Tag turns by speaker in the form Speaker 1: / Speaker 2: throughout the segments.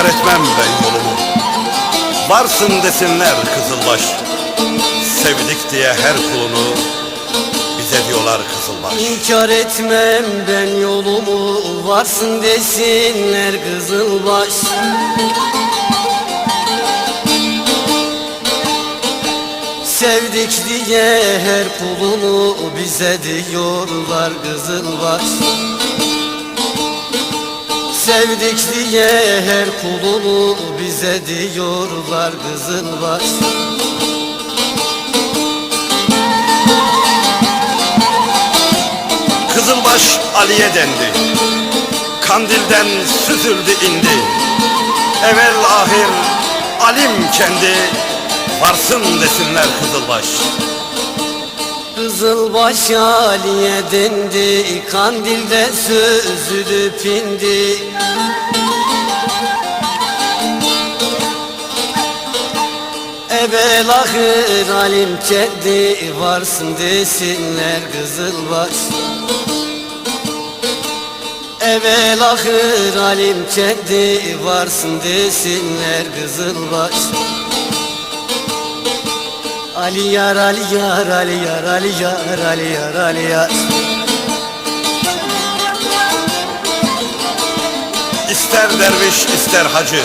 Speaker 1: etmem ben yolumu Varsın desinler Kızılbaş. Sevdik diye her kulunu Bize diyorlar Kızılbaş.
Speaker 2: İnkar etmem ben yolumu Varsın desinler Kızılbaş. Sevdik diye her kulunu bize diyorlar Kızılbaş Sevdik diye her kulunu bize diyorlar Kızılbaş
Speaker 1: Kızılbaş Ali'ye dendi Kandilden süzüldü indi. Evvel ahir alim kendi Varsın desinler Kızılbaş
Speaker 2: Kızılbaş Ali'ye dendi Kandilde süzülüp indi Evvel ahir alim kendi Varsın desinler Kızılbaş Evvel ahir alim kendi Varsın desinler Kızılbaş Ali yar Ali yar Ali yar Ali yar Ali yar Ali yar.
Speaker 1: İster derviş ister hacı.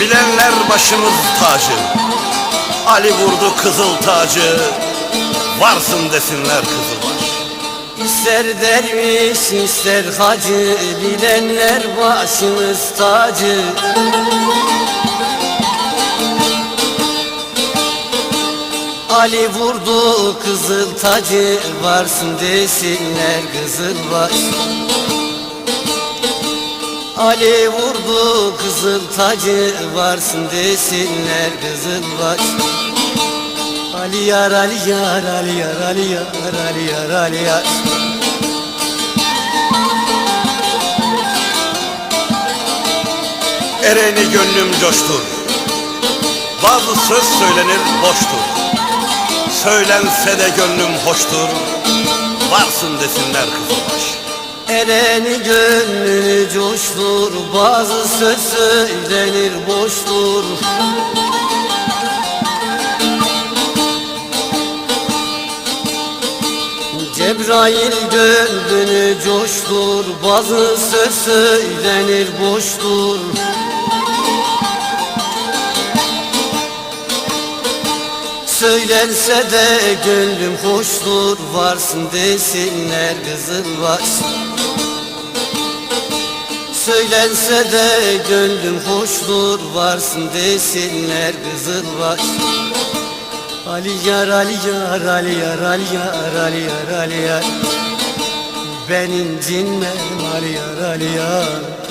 Speaker 1: Bilenler başımız tacı. Ali vurdu kızıl tacı. Varsın desinler Kızılbaş
Speaker 2: İster derviş ister hacı. Bilenler başımız tacı Ali vurdu kızıl tacı Varsın desinler Kızılbaş Ali vurdu kızıl tacı Varsın desinler Kızılbaş Ali yar Ali yar Ali yar Ali yar Ali yar Ali yar.
Speaker 1: Ereni gönlüm coştur. Bazı söz söylenir boştur Söylense de gönlüm hoştur Varsın desinler Kızılbaş.
Speaker 2: Ereni gönlünü coştur Bazı söz söylenir boştur. Cebrail gönlünü coştur Bazı söz söylenir boştur Söylense de gönlüm hoştur Varsın desinler Kızılbaş Söylense de gönlüm hoştur Varsın desinler Kızılbaş Ali yar Ali yar Ali yar Ali yar Ali yar Ali yar. Ben incinmem Ali yar Ali yar